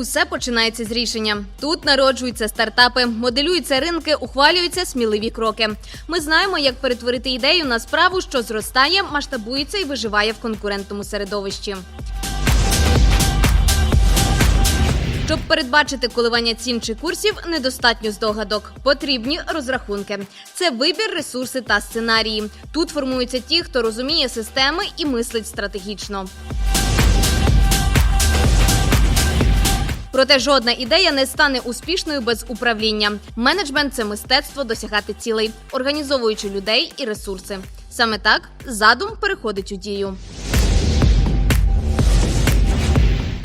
все починається з рішення. Тут народжуються стартапи, моделюються ринки, ухвалюються сміливі кроки. Ми знаємо, як перетворити ідею на справу, що зростає, масштабується і виживає в конкурентному середовищі. Щоб передбачити коливання цін чи курсів, недостатньо здогадок. Потрібні розрахунки. Це вибір, ресурси та сценарії. Тут формуються ті, хто розуміє системи і мислить стратегічно. Проте жодна ідея не стане успішною без управління. Менеджмент це мистецтво досягати цілей, організовуючи людей і ресурси. Саме так задум переходить у дію.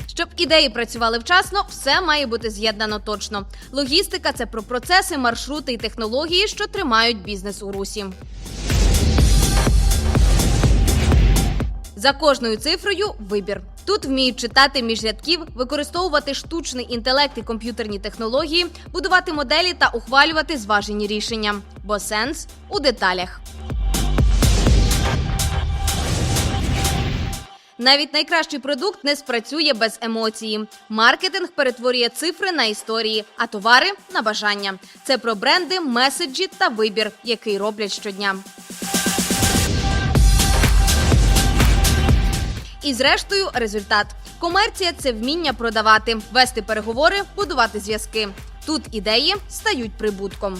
Щоб ідеї працювали вчасно, все має бути з'єднано точно. Логістика це про процеси, маршрути і технології, що тримають бізнес у русі. За кожною цифрою вибір. Тут вміють читати між рядків, використовувати штучний інтелект і комп'ютерні технології, будувати моделі та ухвалювати зважені рішення. Бо сенс у деталях. Навіть найкращий продукт не спрацює без емоції. Маркетинг перетворює цифри на історії, а товари на бажання. Це про бренди, меседжі та вибір, який роблять щодня. І зрештою, результат. Комерція це вміння продавати, вести переговори, будувати зв'язки. Тут ідеї стають прибутком.